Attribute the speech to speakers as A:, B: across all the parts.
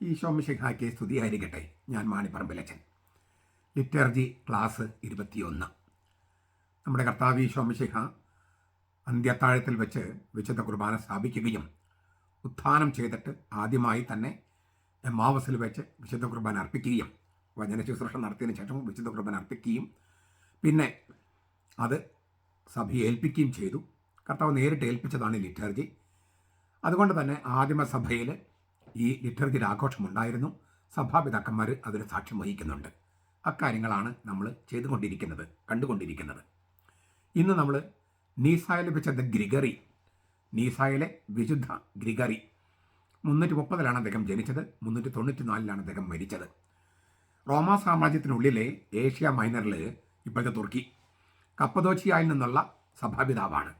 A: ഈശോ ശോമശേഖാക്ക് സ്തുതിയായിരിക്കട്ടെ. ഞാൻ മാണിപ്പറമ്പിലച്ചൻ. Liturgy class ഇരുപത്തിയൊന്ന്. നമ്മുടെ കർത്താവ് ഈ ശോമശേഖ അന്ത്യത്താഴത്തിൽ വെച്ച് വിശുദ്ധ കുർബാന സ്ഥാപിക്കുകയും ഉത്ഥാനം ചെയ്തിട്ട് ആദ്യമായി തന്നെ എമാവസിൽ വെച്ച് വിശുദ്ധ കുർബാന അർപ്പിക്കുകയും വചന ശുശ്രൂഷ നടത്തിയതിനു ശേഷം വിശുദ്ധ കുർബാന അർപ്പിക്കുകയും പിന്നെ അത് സഭയെ ഏൽപ്പിക്കുകയും ചെയ്തു. കർത്താവ് നേരിട്ട് ഏൽപ്പിച്ചതാണ് ലിറ്റർജി. അതുകൊണ്ട് തന്നെ ആദിമസഭയിൽ ഈ ലിറ്റർജിയുടെ ആഘോഷമുണ്ടായിരുന്നു സഭാപിതാക്കന്മാർ അതിന് സാക്ഷ്യം വഹിക്കുന്നുണ്ട്. അക്കാര്യങ്ങളാണ് നമ്മൾ ചെയ്തുകൊണ്ടിരിക്കുന്നത് കണ്ടുകൊണ്ടിരിക്കുന്നത്. ഇന്ന് നമ്മൾ നീസായിൽ വെച്ച ഗ്രിഗറി നീസായിലെ വിശുദ്ധ ഗ്രിഗറി. മുന്നൂറ്റി മുപ്പതിലാണ് അദ്ദേഹം ജനിച്ചത് മുന്നൂറ്റി തൊണ്ണൂറ്റി നാലിലാണ് അദ്ദേഹം മരിച്ചത്. റോമാ സാമ്രാജ്യത്തിനുള്ളിലെ ഏഷ്യ മൈനറിൽ ഇപ്പോഴത്തെ തുർക്കി കപ്പദോച്ചിയായിൽ നിന്നുള്ള സഭാപിതാവാണ്.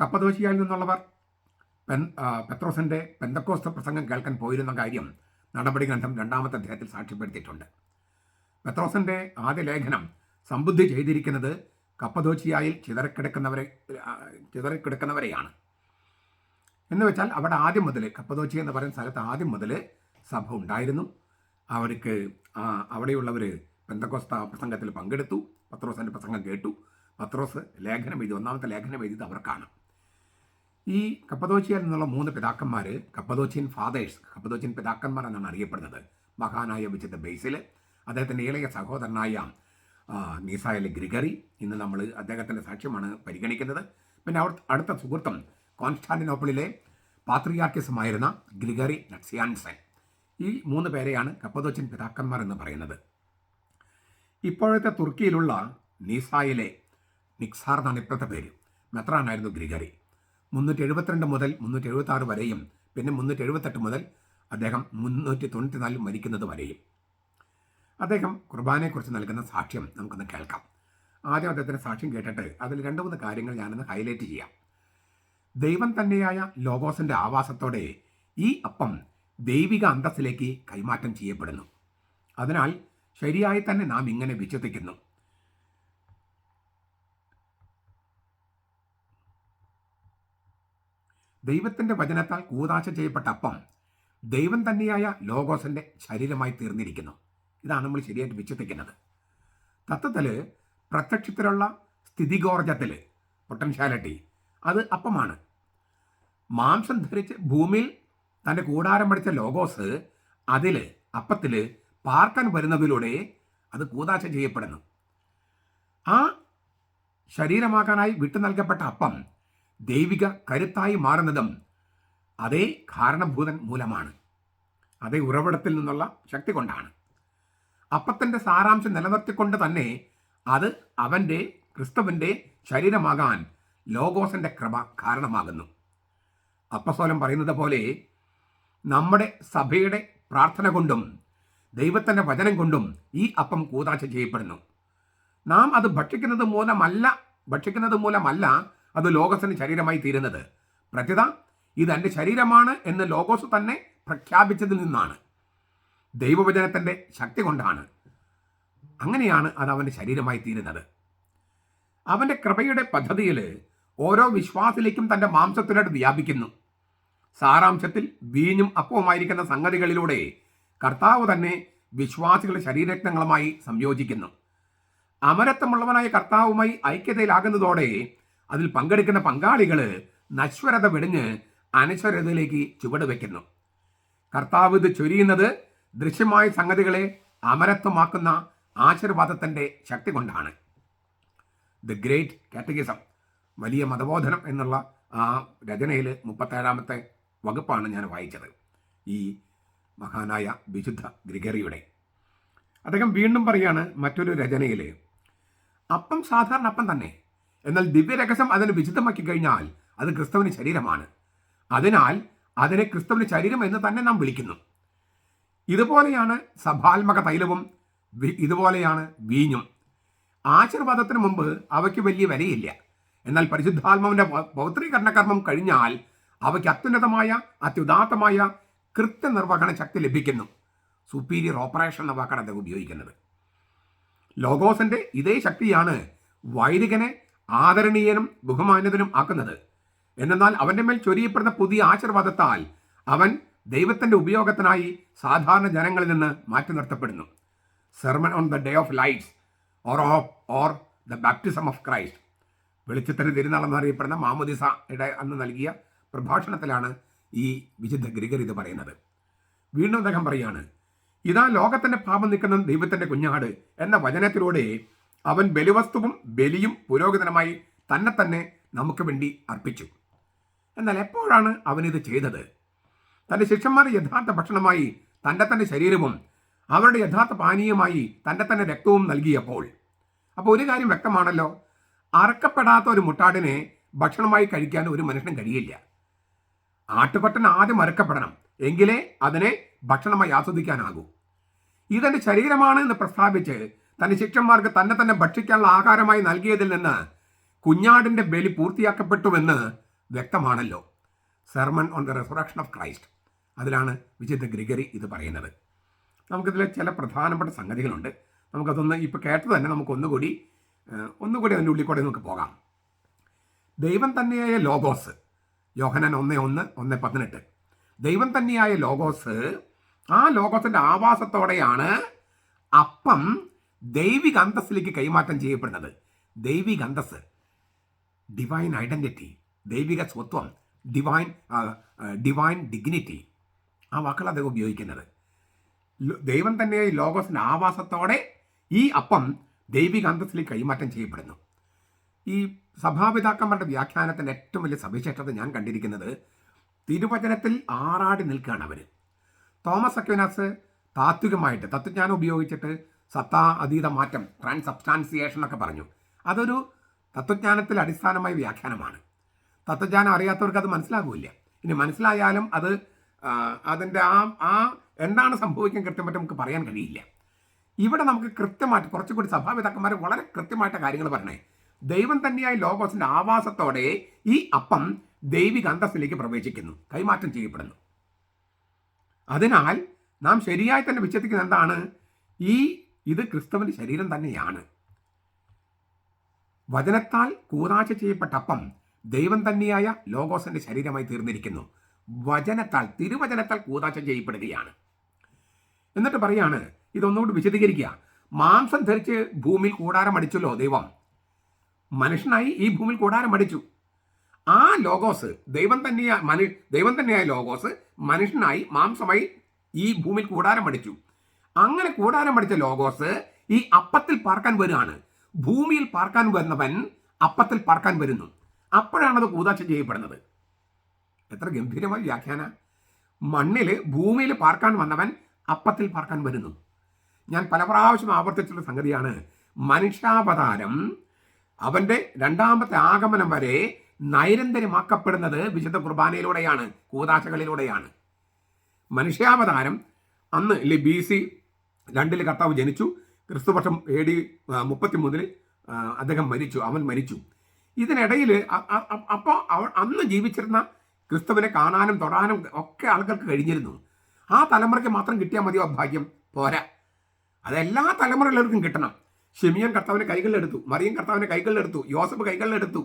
A: കപ്പദോച്ചിയായിൽ നിന്നുള്ളവർ പെൻ പെത്രോസിന്റെ പെന്തക്കോസ്ത പ്രസംഗം കേൾക്കാൻ പോയിരുന്ന കാര്യം നടപടി ഗ്രന്ഥം രണ്ടാമത്തെ അദ്ദേഹത്തിൽ സാക്ഷ്യപ്പെടുത്തിയിട്ടുണ്ട്. പെത്രോസിന്റെ ആദ്യ ലേഖനം സംബുദ്ധി ചെയ്തിരിക്കുന്നത് കപ്പദോച്ചിയായിൽ ചിതറിക്കിടക്കുന്നവരെ ചിതറിക്കിടക്കുന്നവരെയാണ്. എന്ന് വെച്ചാൽ അവിടെ ആദ്യം മുതൽ കപ്പദോച്ചി എന്ന് പറയുന്ന സ്ഥലത്ത് ആദ്യം മുതൽ സഭ ഉണ്ടായിരുന്നു. അവർക്ക് അവിടെയുള്ളവർ പെന്തക്കോസ്ത പ്രസംഗത്തിൽ പങ്കെടുത്തു. പത്രോസിന്റെ പ്രസംഗം കേട്ടു. പത്രോസ് ലേഖനം എഴുതി ഒന്നാമത്തെ ലേഖനം എഴുതിയത് അവർക്കാണ്. ഈ കപ്പദോച്ചിയിൽ എന്നുള്ള മൂന്ന് പിതാക്കന്മാർ കപ്പതോച്ചിയൻ ഫാദേഴ്സ് കപ്പതോച്ചിയൻ പിതാക്കന്മാർ എന്നാണ് അറിയപ്പെടുന്നത്. മഹാനായ വിശുദ്ധ ബേസിൽ അദ്ദേഹത്തിന്റെ ഇളയ സഹോദരനായ നിസായൽ ഗ്രിഗറി. ഇന്ന് നമ്മൾ അദ്ദേഹത്തിന്റെ സാക്ഷ്യമാണ് പരിഗണിക്കുന്നത്. പിന്നെ അവർ അടുത്ത സുഹൃത്തും കോൺസ്റ്റാന്റിനോപ്പിളിലെ പാത്രിയാർക്കിസമായിരുന്ന ഗ്രിഗറി നക്സിയാൻസൻ. ഈ മൂന്ന് പേരെയാണ് കപ്പദോച്ചിയൻ പിതാക്കന്മാർ എന്ന് പറയുന്നത്. ഇപ്പോഴത്തെ തുർക്കിയിലുള്ള നീസായിലെ നിക്സാർ എന്നാണ് ഇപ്പോഴത്തെ പേര്. മെത്രാനായിരുന്നു ഗ്രിഗറി. മുന്നൂറ്റി എഴുപത്തിരണ്ട് മുതൽ മുന്നൂറ്റി എഴുപത്തി ആറ് വരെയും പിന്നെ മുന്നൂറ്റി എഴുപത്തെട്ട് മുതൽ അദ്ദേഹം മുന്നൂറ്റി തൊണ്ണൂറ്റിനാലിൽ മരിക്കുന്നത് വരെയും. അദ്ദേഹം കുർബാനയെക്കുറിച്ച് നൽകുന്ന സാക്ഷ്യം നമുക്കൊന്ന് കേൾക്കാം. ആദ്യം അദ്ദേഹത്തിന്റെ സാക്ഷ്യം കേട്ടിട്ട് അതിൽ രണ്ട് മൂന്ന് കാര്യങ്ങൾ ഞാനൊന്ന് ഹൈലൈറ്റ് ചെയ്യാം. ദൈവം തന്നെയായ ലോഗോസിന്റെ ആവാസത്തോടെ ഈ അപ്പം ദൈവിക അന്തസ്സിലേക്ക് കൈമാറ്റം ചെയ്യപ്പെടുന്നു. അതിനാൽ ശരിയായി തന്നെ നാം ഇങ്ങനെ വിശ്വസിക്കുന്നു. ദൈവത്തിന്റെ വചനത്താൽ കൂതാശ ചെയ്യപ്പെട്ട അപ്പം ദൈവം തന്നെയായ ലോഗോസിന്റെ ശരീരമായി തീർന്നിരിക്കുന്നു. ഇതാണ് നമ്മൾ ശരിയായിട്ട് വിശ്വസിക്കുന്നത്. തത്വത്തിൽ പ്രത്യക്ഷത്തിലുള്ള സ്ഥിതികോർജത്തിൽ പൊട്ടൻഷ്യാലിറ്റി അത് അപ്പമാണ്. മാംസം ധരിച്ച് ഭൂമിയിൽ തന്റെ കൂടാരം പഠിച്ച ലോഗോസ് അതിൽ അപ്പത്തിൽ പാർക്കാൻ വരുന്നതിലൂടെ അത് കൂതാശ ചെയ്യപ്പെടുന്നു. ആ ശരീരമാക്കാനായി വിട്ടു നൽകപ്പെട്ട അപ്പം ദൈവിക കരുത്തായി മാറുന്നതും അതേ കാരണഭൂതൻ മൂലമാണ്. അതേ ഉറവിടത്തിൽ നിന്നുള്ള ശക്തി കൊണ്ടാണ്. അപ്പത്തിന്റെ സാരാംശം നിലനിർത്തിക്കൊണ്ട് തന്നെ അത് അവന്റെ ക്രിസ്തുവിന്റെ ശരീരമാകാൻ ലോഗോസിന്റെ കൃപ കാരണമാകുന്നു. അപ്പസോലം പറയുന്നത് പോലെ നമ്മുടെ സഭയുടെ പ്രാർത്ഥന കൊണ്ടും ദൈവത്തിന്റെ വചനം കൊണ്ടും ഈ അപ്പം കൂതാശ ചെയ്യപ്പെടുന്നു. നാം അത് ഭക്ഷിക്കുന്നത് മൂലമല്ല ഭക്ഷിക്കുന്നത് മൂലമല്ല അത് ലോകത്തിന് ശരീരമായി തീരുന്നത്. പ്രത്യത ഇത് എന്റെ ശരീരമാണ് എന്ന് ലോകോസ് തന്നെ പ്രഖ്യാപിച്ചതിൽ നിന്നാണ്. ദൈവവചനത്തിന്റെ ശക്തി കൊണ്ടാണ്. അങ്ങനെയാണ് അത് അവന്റെ ശരീരമായി തീരുന്നത്. അവന്റെ കൃപയുടെ പദ്ധതിയിൽ ഓരോ വിശ്വാസിലേക്കും തന്റെ മാംസത്തിലോട്ട് വ്യാപിക്കുന്നു. സാരാംശത്തിൽ വീഞ്ഞും അപ്പവുമായിരിക്കുന്ന സംഗതികളിലൂടെ കർത്താവ് തന്നെ വിശ്വാസികളുടെ ശരീരരത്നങ്ങളുമായി സംയോജിക്കുന്നു. അമരത്വമുള്ളവനായ കർത്താവുമായി ഐക്യതയിലാകുന്നതോടെ അതിൽ പങ്കെടുക്കുന്ന പങ്കാളികൾ നശ്വരത വെടിഞ്ഞ് അനശ്വരതയിലേക്ക് ചുവട് വയ്ക്കുന്നു. കർത്താവ് ഇത് ചൊരിയുന്നത് ദൃശ്യമായ സംഗതികളെ അമരത്വമാക്കുന്ന ആശീർവാദത്തിന്റെ ശക്തി കൊണ്ടാണ്. ദ ഗ്രേറ്റ് കാറ്റഗിസം വലിയ മതബോധനം എന്നുള്ള ആ രചനയിൽ മുപ്പത്തേഴാമത്തെ വകുപ്പാണ് ഞാൻ വായിച്ചത്. ഈ മഹാനായ വിശുദ്ധ ഗ്രിഗറിയുടെ. അദ്ദേഹം വീണ്ടും പറയാണ് മറ്റൊരു രചനയിൽ അപ്പം സാധാരണ അപ്പം തന്നെ. എന്നാൽ ദിവ്യരഹസ്യം അതിനെ വിശുദ്ധമാക്കി കഴിഞ്ഞാൽ അത് ക്രിസ്തുവിന് ശരീരമാണ്. അതിനാൽ അതിനെ ക്രിസ്തുവിന് ശരീരം എന്ന് തന്നെ നാം വിളിക്കുന്നു. ഇതുപോലെയാണ് സഭാത്മക തൈലവും ഇതുപോലെയാണ് വീഞ്ഞും. ആശീർവാദത്തിന് മുമ്പ് അവയ്ക്ക് വലിയ വിലയില്ല. എന്നാൽ പരിശുദ്ധാത്മാവിന്റെ പൗത്രീകരണകർമ്മം പൗത്രീകരണ കർമ്മം കഴിഞ്ഞാൽ അവയ്ക്ക് അത്യുന്നതമായ അത്യുദാത്തമായ കൃത്യനിർവഹണ ശക്തി ലഭിക്കുന്നു. സുപ്പീരിയർ ഓപ്പറേഷൻ എന്ന വാക്കാണ് അദ്ദേഹം ഉപയോഗിക്കുന്നത്. ലോഗോസിന്റെ ഇതേ ശക്തിയാണ് വൈദികനെ ആദരണീയനും ബഹുമാന്യതനും ആക്കുന്നത്. എന്നാൽ അവന്റെ മേൽ ചൊരിയപ്പെടുന്ന പുതിയ ആശീർവാദത്താൽ അവൻ ദൈവത്തിന്റെ ഉപയോഗത്തിനായി സാധാരണ ജനങ്ങളിൽ നിന്ന് മാറ്റി നിർത്തപ്പെടുന്നു. Sermon on the day of lights or of or the baptism of Christ വെളിച്ചത്തിന് തിരുനാൾ എന്നറിയപ്പെടുന്ന മാമുദിസയുടെ അന്ന് നൽകിയ പ്രഭാഷണത്തിലാണ് ഈ വിശുദ്ധ ഗ്രിഗർ ഇത് പറയുന്നത്. വീണ്ടും അദ്ദേഹം പറയാണ് ഇതാ ലോകത്തിന്റെ പാപം നിൽക്കുന്ന ദൈവത്തിന്റെ കുഞ്ഞാട് എന്ന വചനത്തിലൂടെ അവൻ ബലിവസ്തുവും ബലിയും പുരോഹിതനമായി തന്നെ തന്നെ നമുക്ക് വേണ്ടി അർപ്പിച്ചു. എന്നാൽ എപ്പോഴാണ് അവനിത് ചെയ്തത്? തന്റെ ശിഷ്യന്മാർ യഥാർത്ഥ ഭക്ഷണമായി തന്റെ തന്നെ ശരീരവും അവരുടെ യഥാർത്ഥ പാനീയമായി തന്റെ തന്നെ രക്തവും നൽകിയപ്പോൾ. അപ്പോൾ ഒരു കാര്യം വ്യക്തമാണല്ലോ. അറക്കപ്പെടാത്ത ഒരു മുട്ടാടിനെ ഭക്ഷണമായി കഴിക്കാൻ ഒരു മനുഷ്യനും കഴിയില്ല. ആട്ടുപട്ടൻ ആദ്യം അറക്കപ്പെടണം എങ്കിലേ അതിനെ ഭക്ഷണമായി ആസ്വദിക്കാനാകൂ. ഇതെന്റെ ശരീരമാണ് എന്ന് പ്രസ്താവിച്ച് തന്റെ ശിഷ്യന്മാർക്ക് തന്നെ തന്നെ ഭക്ഷിക്കാനുള്ള ആഹാരമായി നൽകിയതിൽ നിന്ന് കുഞ്ഞാടിന്റെ ബലി പൂർത്തിയാക്കപ്പെട്ടുവെന്ന് വ്യക്തമാണല്ലോ. Sermon on the resurrection of Christ അതിലാണ് വിശുദ്ധ ഗ്രിഗറി ഇത് പറയുന്നത്. നമുക്കിതിൽ ചില പ്രധാനപ്പെട്ട സംഗതികളുണ്ട്. നമുക്കതൊന്ന് ഇപ്പോൾ കേട്ടത് തന്നെ നമുക്കൊന്നുകൂടി ഒന്നുകൂടി ഒന്നുകൂടി അതിന്റെ ഉള്ളിൽ കൂടെ നമുക്ക് പോകാം. ദൈവം തന്നെയായ ലോഗോസ് യോഹനൻ ഒന്ന് ഒന്ന് ഒന്ന് പതിനെട്ട്. ദൈവം തന്നെയായ ലോഗോസ് ആ ലോഗോസിന്റെ ആവാസത്തോടെയാണ് അപ്പം ദൈവിക അന്തസ്സിലേക്ക് കൈമാറ്റം ചെയ്യപ്പെടുന്നത്. ദൈവിക അന്തസ് ഡിവൈൻ ഐഡന്റിറ്റി ദൈവിക സ്വത്വം ഡിവൈൻ ഡിവൈൻ ഡിഗ്നിറ്റി ആ വാക്കുകൾ അദ്ദേഹം ഉപയോഗിക്കുന്നത്. ദൈവം തന്നെ ലോകോസിന്റെ ആവാസത്തോടെ ഈ അപ്പം ദൈവിക അന്തസ്സിലേക്ക് കൈമാറ്റം ചെയ്യപ്പെടുന്നു. ഈ സഭാപിതാക്കന്മാരുടെ വ്യാഖ്യാനത്തിന്റെ ഏറ്റവും വലിയ സവിശേഷത ഞാൻ കണ്ടിരിക്കുന്നത് തിരുവചനത്തിൽ ആറാടി നിൽക്കുകയാണ് അവർ തോമസ് അക്വിനാസ് താത്വികമായിട്ട് തത്വജ്ഞാനം ഉപയോഗിച്ചിട്ട് സത്താ അതീത മാറ്റം ട്രാൻസ് സബ്സ്റ്റാൻസിയേഷൻ എന്നൊക്കെ പറഞ്ഞു. അതൊരു തത്വജ്ഞാനത്തിൽ അടിസ്ഥാനമായ വ്യാഖ്യാനമാണ്. തത്വജ്ഞാനം അറിയാത്തവർക്ക് അത് മനസ്സിലാകില്ല ഇനി മനസ്സിലായാലും അത് അതിന്റെ ആ ആ എന്താണ് സംഭവിക്കാൻ കൃത്യമായിട്ട് നമുക്ക് പറയാൻ കഴിയില്ല. ഇവിടെ നമുക്ക് കൃത്യമായിട്ട് കുറച്ചുകൂടി സഭാപിതാക്കന്മാർ വളരെ കൃത്യമായിട്ട് കാര്യങ്ങൾ പറഞ്ഞേ ദൈവം തന്നെയായ ലോകോസിന്റെ ആവാസത്തോടെ ഈ അപ്പം ദൈവിക അന്തസ്സിലേക്ക് പ്രവേശിക്കുന്നു കൈമാറ്റം ചെയ്യപ്പെടുന്നു. അതിനാൽ നാം ശരിയായി തന്നെ വിശ്വസിക്കുന്ന എന്താണ്? ഈ ഇത് ക്രിസ്തുവിന്റെ ശരീരം തന്നെയാണ്. വചനത്താൽ കൂതാശ ചെയ്യപ്പെട്ട അപ്പം ദൈവം തന്നെയായ ലോഗോസിന്റെ ശരീരമായി തീർന്നിരിക്കുന്നു. വചനത്താൽ തിരുവചനത്താൽ കൂതാശ ചെയ്യപ്പെടുകയാണ്. എന്നിട്ട് പറയാണ് ഇതൊന്നുകൂടി വിശദീകരിക്കുക. മാംസം ധരിച്ച് ഭൂമിയിൽ കൂടാരം അടിച്ചല്ലോ ദൈവം. മനുഷ്യനായി ഈ ഭൂമിയിൽ കൂടാരം അടിച്ചു. ആ ലോഗോസ് ദൈവം തന്നെയാ മനു ദൈവം തന്നെയായ ലോഗോസ് മനുഷ്യനായി മാംസമായി ഈ ഭൂമിയിൽ കൂടാരം അടിച്ചു. അങ്ങനെ കൂടാരം പഠിച്ച ലോഗോസ് ഈ അപ്പത്തിൽ പാർക്കാൻ വരികയാണ്. ഭൂമിയിൽ പാർക്കാൻ വരുന്നവൻ അപ്പത്തിൽ പാർക്കാൻ വരുന്നു. അപ്പോഴാണ് അത് കൂതാശം ചെയ്യപ്പെടുന്നത്. എത്ര ഗംഭീരമായ വ്യാഖ്യാന. മണ്ണിൽ ഭൂമിയിൽ പാർക്കാൻ വന്നവൻ അപ്പത്തിൽ പാർക്കാൻ വരുന്നു. ഞാൻ പല പ്രാവശ്യം ആവർത്തിച്ചുള്ള സംഗതിയാണ്. മനുഷ്യാവതാരം അവന്റെ രണ്ടാമത്തെ ആഗമനം വരെ നൈരന്തര്യമാക്കപ്പെടുന്നത് വിശുദ്ധ കുർബാനയിലൂടെയാണ് കൂതാശകളിലൂടെയാണ്. മനുഷ്യാവതാരം അന്ന് ഇല്ലേ ബി സി രണ്ടിൽ കർത്താവ് ജനിച്ചു. ക്രിസ്തുപക്ഷം എ ഡി മുപ്പത്തി മൂന്നിൽ അദ്ദേഹം മരിച്ചു. അവൻ മരിച്ചു. ഇതിനിടയിൽ അപ്പോൾ അന്ന് ജീവിച്ചിരുന്ന ക്രിസ്തുവിനെ കാണാനും തൊടാനും ഒക്കെ ആൾക്കാർക്ക് കഴിഞ്ഞിരുന്നു. ആ തലമുറയ്ക്ക് മാത്രം കിട്ടിയാൽ മതിയോ ഭാഗ്യം? പോരാ. അതെല്ലാ തലമുറകളിലും കിട്ടണം. ഷിമിയൻ കർത്താവിന്റെ കൈകളിലെടുത്തു. മറിയൻ കർത്താവിന്റെ കൈകളിലെടുത്തു. യോസഫ് കൈകളിലെടുത്തു.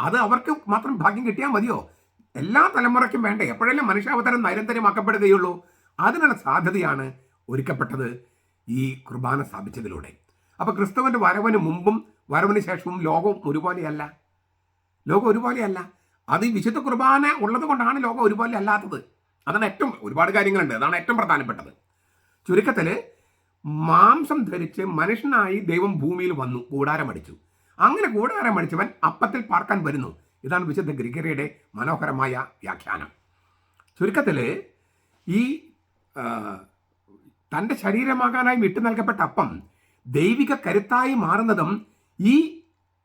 A: അത് അവർക്ക് മാത്രം ഭാഗ്യം കിട്ടിയാൽ മതിയോ? എല്ലാ തലമുറയ്ക്കും വേണ്ടേ. എപ്പോഴെല്ലാം മനുഷ്യാവതാരം നൈരന്തര്യമാക്കപ്പെടുകയുള്ളൂ അതിനുള്ള സാധ്യതയാണ് ഒരുക്കപ്പെട്ടത് ഈ കുർബാന സ്ഥാപിച്ചതിലൂടെ. അപ്പോൾ ക്രിസ്തുവിന്റെ വരവിന് മുമ്പും വരവിന് ശേഷവും ലോകം ഒരുപോലെയല്ല. ലോകം ഒരുപോലെയല്ല. അത് വിശുദ്ധ കുർബാന ഉള്ളത് കൊണ്ടാണ് ലോകം ഒരുപോലെ അല്ലാത്തത്. അതാണ് ഏറ്റവും ഒരുപാട് കാര്യങ്ങളുണ്ട്. അതാണ് ഏറ്റവും പ്രധാനപ്പെട്ടത്. ചുരുക്കത്തിൽ മാംസം ധരിച്ച് മനുഷ്യനായി ദൈവം ഭൂമിയിൽ വന്നു കൂടാരമടിച്ചു അങ്ങനെ കൂടാരമടിച്ചവൻ അപ്പത്തിൽ പാർക്കാൻ വരുന്നു. ഇതാണ് വിശുദ്ധ ഗ്രിഗറിയുടെ മനോഹരമായ വ്യാഖ്യാനം. ചുരുക്കത്തിൽ ഈ തന്റെ ശരീരമാകാനായി വിട്ടു നൽകപ്പെട്ട അപ്പം ദൈവിക കരുത്തായി മാറുന്നതും ഈ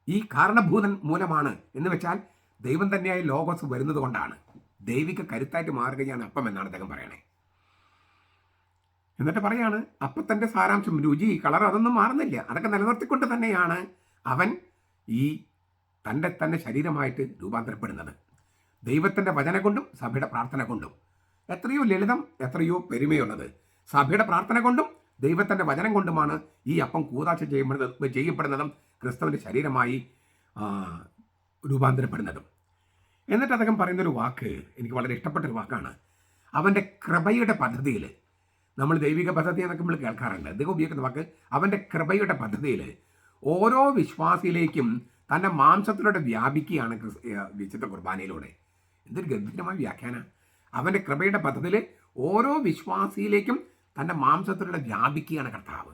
A: ഈ കാരണഭൂതൻ മൂലമാണ്. എന്ന് വെച്ചാൽ ദൈവം തന്നെയായി ലോകസ് വരുന്നത് കൊണ്ടാണ്. ദൈവിക കരുത്തായിട്ട് മാറുകയാണ് അപ്പം എന്നാണ് അദ്ദേഹം പറയണേ. എന്നിട്ട് പറയാണ് അപ്പത്തന്റെ സാരാംശം രുചി കളർ അതൊന്നും മാറുന്നില്ല. അതൊക്കെ നിലനിർത്തിക്കൊണ്ട് തന്നെയാണ് അവൻ ഈ തന്റെ തന്നെ ശരീരമായിട്ട് രൂപാന്തരപ്പെടുന്നത്. ദൈവത്തിന്റെ വചന കൊണ്ടും സഭയുടെ പ്രാർത്ഥന കൊണ്ടും എത്രയോ ലളിതം എത്രയോ പെരുമയുള്ളത്. സഭയുടെ പ്രാർത്ഥന കൊണ്ടും ദൈവത്തിന്റെ വചനം കൊണ്ടുമാണ് ഈ അപ്പം കൂതാശ ചെയ്യപ്പെടുന്നത് ചെയ്യപ്പെടുന്നതും ക്രിസ്തുവിന്റെ ശരീരമായി രൂപാന്തരപ്പെടുന്നതും. എന്നിട്ട് അദ്ദേഹം പറയുന്നൊരു വാക്ക് എനിക്ക് വളരെ ഇഷ്ടപ്പെട്ട ഒരു വാക്കാണ്. അവന്റെ കൃപയുടെ പദ്ധതിയിൽ നമ്മൾ ദൈവിക പദ്ധതി എന്നൊക്കെ നമ്മൾ കേൾക്കാറുണ്ട്. അദ്ദേഹം ഉപയോഗിക്കുന്ന വാക്ക് അവന്റെ കൃപയുടെ പദ്ധതിയിൽ ഓരോ വിശ്വാസിയിലേക്കും തന്റെ മാംസത്തിലൂടെ വ്യാപിക്കുകയാണ് വിശുദ്ധ കുർബാനയിലൂടെ. എന്തൊരു ഗംഭീരമായ വ്യാഖ്യാന. അവന്റെ കൃപയുടെ പദ്ധതിയിൽ ഓരോ വിശ്വാസിയിലേക്കും തന്റെ മാംസത്തിലൂടെ വ്യാപിക്കുകയാണ് കർത്താവ്.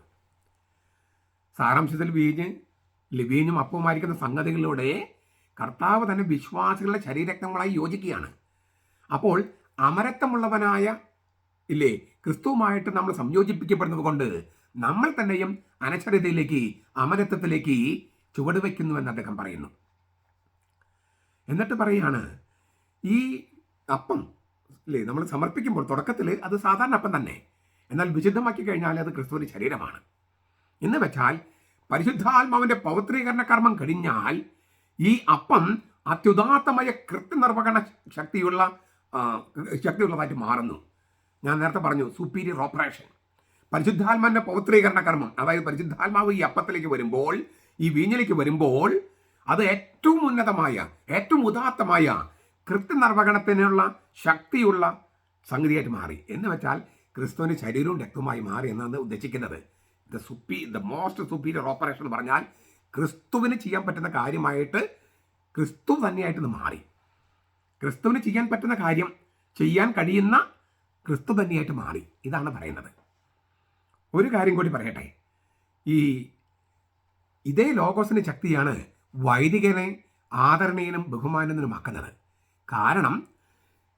A: സാരാംശത്തിൽ വീഞ്ഞ് ലിവീഞ്ഞും വീഞ്ഞും അപ്പവുമായിരിക്കുന്ന സംഗതികളിലൂടെ കർത്താവ് തന്നെ വിശ്വാസികളുടെ ശരീരക്തങ്ങളായി യോജിക്കുകയാണ്. അപ്പോൾ അമരത്വമുള്ളവനായ ഇല്ലേ ക്രിസ്തുവുമായിട്ട് നമ്മൾ സംയോജിപ്പിക്കപ്പെടുന്നത് കൊണ്ട് നമ്മൾ തന്നെയും അനശ്വരതയിലേക്ക് അമരത്വത്തിലേക്ക് ചുവടുവെക്കുന്നുവെന്ന് അദ്ദേഹം പറയുന്നു. എന്നിട്ട് പറയാണ് ഈ അപ്പം അല്ലേ നമ്മൾ സമർപ്പിക്കുമ്പോൾ തുടക്കത്തിൽ അത് സാധാരണ അപ്പം തന്നെ. എന്നാൽ വിശുദ്ധമാക്കി കഴിഞ്ഞാൽ അത് ക്രിസ്തുവിന്റെ ശരീരമാണ്. എന്ന് വെച്ചാൽ പരിശുദ്ധാത്മാവിന്റെ പൗത്രീകരണ കർമ്മം കഴിഞ്ഞാൽ ഈ അപ്പം അത്യുദാത്തമായ കൃത്യനിർവഹണ ശക്തിയുള്ള ശക്തിയുള്ളതായിട്ട് മാറുന്നു. ഞാൻ നേരത്തെ പറഞ്ഞു സുപ്പീരിയർ ഓപ്പറേഷൻ പരിശുദ്ധാത്മാവിന്റെ പൗത്രീകരണ കർമ്മം അതായത് പരിശുദ്ധാത്മാവ് ഈ അപ്പത്തിലേക്ക് വരുമ്പോൾ ഈ വീഞ്ഞിലേക്ക് വരുമ്പോൾ അത് ഏറ്റവും ഉന്നതമായ ഏറ്റവും ഉദാത്തമായ കൃത്യനിർവഹണത്തിനുള്ള ശക്തിയുള്ള സംഗതിയായിട്ട് മാറി. എന്ന് വെച്ചാൽ ക്രിസ്തുവിന്റെ ശരീരവും രക്തവുമായി മാറി എന്നാണ് ഉദ്ദേശിക്കുന്നത്. ദ സുപ്പി ദ മോസ്റ്റ് സുപ്പീരിയർ ഓപ്പറേഷൻ എന്ന് പറഞ്ഞാൽ ക്രിസ്തുവിന് ചെയ്യാൻ പറ്റുന്ന കാര്യമായിട്ട് ക്രിസ്തു തന്നെയായിട്ട് ഇത് മാറി. ക്രിസ്തുവിന് ചെയ്യാൻ പറ്റുന്ന കാര്യം ചെയ്യാൻ കഴിയുന്ന ക്രിസ്തു തന്നെയായിട്ട് മാറി. ഇതാണ് പറയുന്നത്. ഒരു കാര്യം കൂടി പറയട്ടെ. ഈ ഇതേ ലോകോസിന്റെ ശക്തിയാണ് വൈദികനെ ആദരണീയനും ബഹുമാനത്തിനുമാക്കുന്നത് കാരണം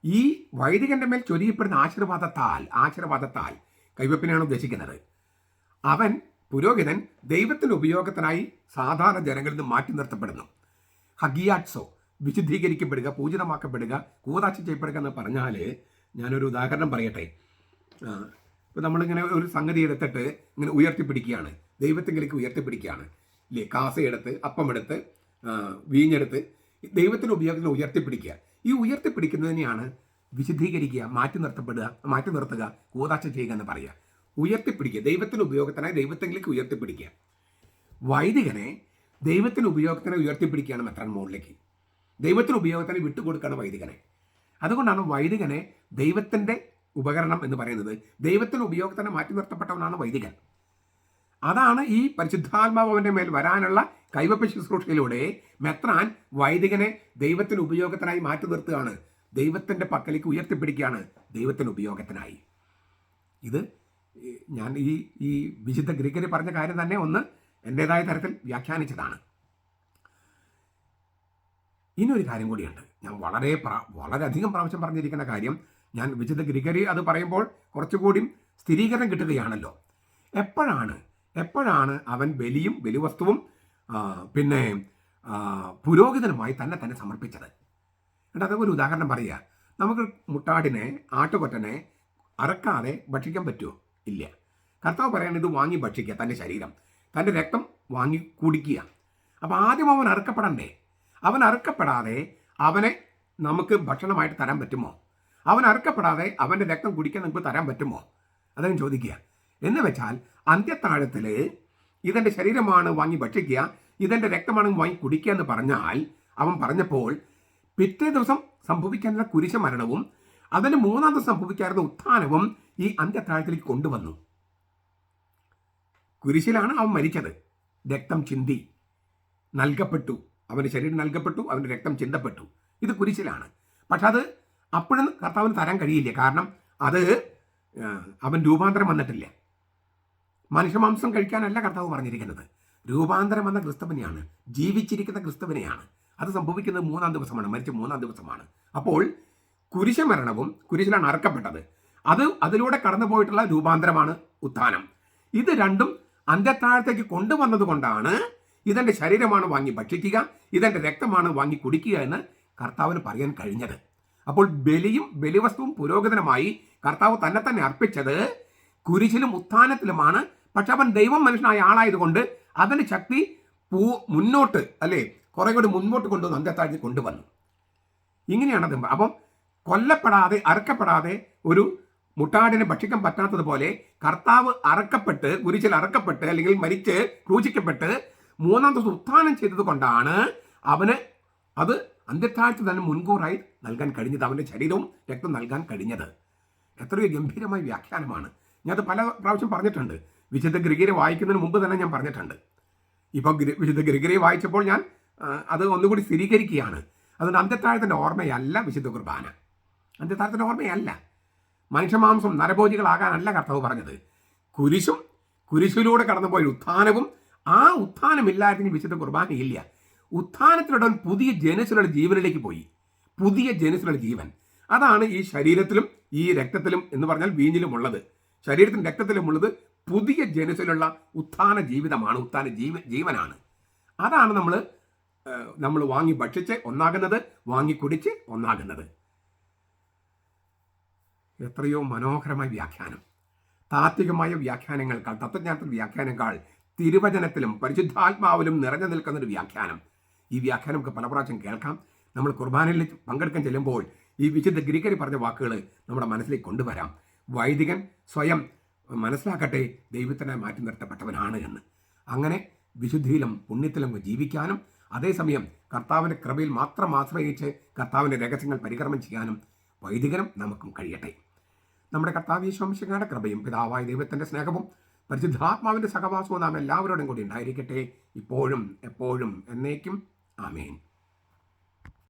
A: ഈ വൈദികന്റെ മേൽ ചൊരിയപ്പെടുന്ന ആശീർവാദത്താൽ ആശീർവാദത്താൽ കൈവപ്പിനെയാണ് ഉദ്ദേശിക്കുന്നത്. അവൻ പുരോഹിതൻ ദൈവത്തിന്റെ ഉപയോഗത്തിനായി സാധാരണ ജനങ്ങളിൽ നിന്ന് മാറ്റി നിർത്തപ്പെടുന്നു. ഹഗിയാറ്റ്സോ വിശുദ്ധീകരിക്കപ്പെടുക പൂജിതമാക്കപ്പെടുക കൂതാശം ചെയ്യപ്പെടുക എന്ന് പറഞ്ഞാൽ ഞാനൊരു ഉദാഹരണം പറയട്ടെ. ഇപ്പോൾ നമ്മളിങ്ങനെ ഒരു സംഗതി എടുത്തിട്ട് ഇങ്ങനെ ഉയർത്തിപ്പിടിക്കുകയാണ്. ദൈവത്തിങ്കിലേക്ക് ഉയർത്തിപ്പിടിക്കുകയാണ്. ഇല്ലേ? കാസയെടുത്ത് അപ്പമെടുത്ത് വീഞ്ഞെടുത്ത് ദൈവത്തിന്റെ ഉപയോഗത്തിന് ഉയർത്തിപ്പിടിക്കുക. ഈ ഉയർത്തിപ്പിടിക്കുന്നതിനെയാണ് വിശദീകരിക്കുക മാറ്റി നിർത്തപ്പെടുക മാറ്റി നിർത്തുക കൂതാശ ചെയ്യുക എന്ന് പറയുക. ഉയർത്തിപ്പിടിക്കുക ദൈവത്തിന് ഉപയോഗത്തിനായി ദൈവത്തിലേക്ക് ഉയർത്തിപ്പിടിക്കുക. വൈദികനെ ദൈവത്തിന് ഉപയോഗത്തിന് ഉയർത്തിപ്പിടിക്കുകയാണ് മെത്രാൻ മോളിലേക്ക്. ദൈവത്തിന് ഉപയോഗത്തിന് വിട്ടുകൊടുക്കുകയാണ് വൈദികനെ. അതുകൊണ്ടാണ് വൈദികനെ ദൈവത്തിന്റെ ഉപകരണം എന്ന് പറയുന്നത്. ദൈവത്തിന് ഉപയോഗത്തിനെ മാറ്റി നിർത്തപ്പെട്ടവനാണ് വൈദികൻ. അതാണ് ഈ പരിശുദ്ധാത്മാവന്റെ മേൽ വരാനുള്ള കൈവപ്പ് ശുശ്രൂഷയിലൂടെ മെത്രാൻ വൈദികനെ ദൈവത്തിന് ഉപയോഗത്തിനായി മാറ്റി നിർത്തുകയാണ്. ദൈവത്തിന്റെ പക്കലേക്ക് ഉയർത്തിപ്പിടിക്കുകയാണ് ദൈവത്തിന് ഉപയോഗത്തിനായി. ഇത് ഞാൻ ഈ ഈ വിശുദ്ധ ഗ്രിഗറി പറഞ്ഞ കാര്യം തന്നെ ഒന്ന് എന്റെതായ തരത്തിൽ വ്യാഖ്യാനിച്ചതാണ്. ഇനിയൊരു കാര്യം കൂടിയുണ്ട്. ഞാൻ വളരെ വളരെയധികം പ്രാവശ്യം പറഞ്ഞിരിക്കുന്ന കാര്യം ഞാൻ വിശുദ്ധ ഗ്രിഗറി അത് പറയുമ്പോൾ കുറച്ചുകൂടി സ്ഥിരീകരണം കിട്ടുകയാണല്ലോ. എപ്പോഴാണ് എപ്പോഴാണ് അവൻ ബലിയും ബലിവസ്തുവും പിന്നെ പുരോഹിതനുമായി തന്നെ തന്നെ സമർപ്പിച്ചത്. എന്നിട്ട് അതൊക്കെ ഒരു ഉദാഹരണം പറയുക. നമുക്ക് മുട്ടാടിനെ ആട്ടുകൊറ്റനെ അറക്കാതെ ഭക്ഷിക്കാൻ പറ്റുമോ ഇല്ല. കർത്താവ് പറയുന്നത് ഇത് വാങ്ങി ഭക്ഷിക്കുക തന്റെ ശരീരം. തന്റെ രക്തം വാങ്ങി കുടിക്കുക. അപ്പോൾ ആദ്യം അവൻ അറുക്കപ്പെടണ്ടേ? അവൻ അറുക്കപ്പെടാതെ അവനെ നമുക്ക് ഭക്ഷണമായിട്ട് തരാൻ പറ്റുമോ? അവൻ അറുക്കപ്പെടാതെ അവന്റെ രക്തം കുടിക്കാൻ നമുക്ക് തരാൻ പറ്റുമോ? അദ്ദേഹം ചോദിക്കുക. എന്ന് വെച്ചാൽ അന്ത്യത്താഴത്തിൽ ഇതെന്റെ ശരീരമാണ് വാങ്ങി ഭക്ഷിക്കുക ഇതെന്റെ രക്തമാണ് വാങ്ങി കുടിക്കുക എന്ന് പറഞ്ഞാൽ അവൻ പറഞ്ഞപ്പോൾ പിറ്റേ ദിവസം സംഭവിക്കാനുള്ള കുരിശ മരണവും അതിന് മൂന്നാം ദിവസം സംഭവിക്കാറുള്ള ഉത്ഥാനവും ഈ അന്ത്യത്താഴത്തിലേക്ക് കൊണ്ടുവന്നു. കുരിശിലാണ് അവൻ മരിച്ചത്. രക്തം ചിന്തി നൽകപ്പെട്ടു. അവന്റെ ശരീരം നൽകപ്പെട്ടു അവന്റെ രക്തം ചിന്തപ്പെട്ടു. ഇത് കുരിശിലാണ്. പക്ഷെ അത് അപ്പോഴും കർത്താവിന് തരാൻ കഴിയില്ല. കാരണം അത് അവൻ രൂപാന്തരം വന്നിട്ടില്ല. മനുഷ്യമാംസം കഴിക്കാനല്ല കർത്താവ് പറഞ്ഞിരിക്കുന്നത്. രൂപാന്തരം വന്ന ക്രിസ്തവനെയാണ്. ജീവിച്ചിരിക്കുന്ന ക്രിസ്തവനെയാണ്. അത് സംഭവിക്കുന്നത് മൂന്നാം ദിവസമാണ്. മരിച്ച മൂന്നാം ദിവസമാണ്. അപ്പോൾ കുരിശമരണവും കുരിശിലാണ് അറക്കപ്പെട്ടത്. അത് അതിലൂടെ കടന്നു പോയിട്ടുള്ള രൂപാന്തരമാണ് ഉത്ഥാനം. ഇത് രണ്ടും അന്ത്യത്താഴത്തേക്ക് കൊണ്ടുവന്നതുകൊണ്ടാണ് ഇതെന്റെ ശരീരമാണ് വാങ്ങി ഭക്ഷിക്കുക ഇതെന്റെ രക്തമാണ് വാങ്ങി കുടിക്കുക എന്ന് കർത്താവിന് പറയാൻ കഴിഞ്ഞത്. അപ്പോൾ ബലിയും ബലിവസ്തുവും പുരോഗതനമായി കർത്താവ് തന്നെ തന്നെ അർപ്പിച്ചത് കുരിശിലും ഉത്ഥാനത്തിലുമാണ് പക്ഷെ അവൻ ദൈവം മനുഷ്യനായ ആളായതുകൊണ്ട് അവന് ശക്തി പൂ മുന്നോട്ട് അല്ലേ? കുറെ കൂടി മുന്നോട്ട് കൊണ്ടുവന്ന് അന്ത്യത്താഴ്ച കൊണ്ടുവന്നു. ഇങ്ങനെയാണ് അത്. അപ്പം കൊല്ലപ്പെടാതെ അറക്കപ്പെടാതെ ഒരു മുട്ടാടിനെ ഭക്ഷിക്കാൻ പറ്റാത്തതുപോലെ കർത്താവ് അറക്കപ്പെട്ട് കുരിശിൽ അറക്കപ്പെട്ട് അല്ലെങ്കിൽ മരിച്ച് ക്രൂശിക്കപ്പെട്ട് മൂന്നാം ദിവസം ഉത്ഥാനം ചെയ്തത് കൊണ്ടാണ് അവന് അത് അന്ത്യത്താഴ്ച തന്നെ മുൻകൂറായി നൽകാൻ കഴിഞ്ഞത്. അവന്റെ ശരീരവും രക്തം നൽകാൻ കഴിഞ്ഞത്. എത്രയോ ഗംഭീരമായ വ്യാഖ്യാനമാണ്. ഞാനത് പല പ്രാവശ്യം പറഞ്ഞിട്ടുണ്ട്. വിശുദ്ധ ഗ്രിഗരി വായിക്കുന്നതിന് മുമ്പ് തന്നെ ഞാൻ പറഞ്ഞിട്ടുണ്ട്. ഇപ്പോൾ വിശുദ്ധ ഗ്രിഗരി വായിച്ചപ്പോൾ ഞാൻ അത് ഒന്നുകൂടി സ്ഥിരീകരിക്കുകയാണ്. അതുകൊണ്ട് അന്ത്യത്താഴത്തിന്റെ ഓർമ്മയല്ല വിശുദ്ധ കുർബാന. അന്ത്യത്താഴത്തിന്റെ ഓർമ്മയല്ല. മനുഷ്യമാംസം നരഭോജികളാകാനല്ല കർത്താവ് പറഞ്ഞത്. കുരിശും കുരിശിലൂടെ കടന്നുപോയ ഉത്ഥാനവും ആ ഉത്ഥാനമില്ലായിരുന്നു വിശുദ്ധ കുർബാനയില്ല ഉത്ഥാനത്തിലുടൻ പുതിയ ജനസിലുള്ള ജീവനിലേക്ക് പോയി. പുതിയ ജനസിലുള്ള ജീവൻ. അതാണ് ഈ ശരീരത്തിലും ഈ രക്തത്തിലും എന്ന് പറഞ്ഞാൽ വീഞ്ഞിലും ഉള്ളത് ശരീരത്തിലും രക്തത്തിലും ഉള്ളത് പുതിയ ജനസിലുള്ള ഉത്ഥാന ജീവിതമാണ് ഉത്ഥാന ജീവ ജീവനാണ്. അതാണ് നമ്മൾ നമ്മൾ വാങ്ങി ഭക്ഷിച്ച് ഒന്നാകുന്നത് വാങ്ങി കുടിച്ച് ഒന്നാകുന്നത്. എത്രയോ മനോഹരമായ വ്യാഖ്യാനം. താത്വികമായ വ്യാഖ്യാനങ്ങൾക്കാൾ തത്വജ്ഞാനത്തിൽ വ്യാഖ്യാനങ്ങൾ തിരുവചനത്തിലും പരിശുദ്ധാത്മാവിലും നിറഞ്ഞു നിൽക്കുന്ന ഒരു വ്യാഖ്യാനം. ഈ വ്യാഖ്യാനം നമുക്ക് പല പ്രാവശ്യം കേൾക്കാം. നമ്മൾ കുർബാനയിൽ പങ്കെടുക്കാൻ ചെല്ലുമ്പോൾ ഈ വിശുദ്ധ ഗ്രീക്കരി പറഞ്ഞ വാക്കുകൾ നമ്മുടെ മനസ്സിലേക്ക് കൊണ്ടുവരാം. വൈദികൻ സ്വയം മനസ്സിലാക്കട്ടെ ദൈവത്തിനെ മാറ്റി നിർത്തപ്പെട്ടവനാണ് എന്ന്. അങ്ങനെ വിശുദ്ധിയിലും പുണ്യത്തിലും ജീവിക്കാനും അതേസമയം കർത്താവിന്റെ കൃപയിൽ മാത്രം ആശ്രയിച്ച് കർത്താവിന്റെ രഹസ്യങ്ങൾ പരികർമ്മം ചെയ്യാനും വൈദികനും നമുക്കും കഴിയട്ടെ. നമ്മുടെ കർത്താവ് ശംശങ്ങളുടെ കൃപയും പിതാവായ ദൈവത്തിന്റെ സ്നേഹവും പരിശുദ്ധാത്മാവിന്റെ സഹവാസവും നാം എല്ലാവരോടും കൂടി ഉണ്ടായിരിക്കട്ടെ. ഇപ്പോഴും എപ്പോഴും എന്നേക്കും. ആമേൻ.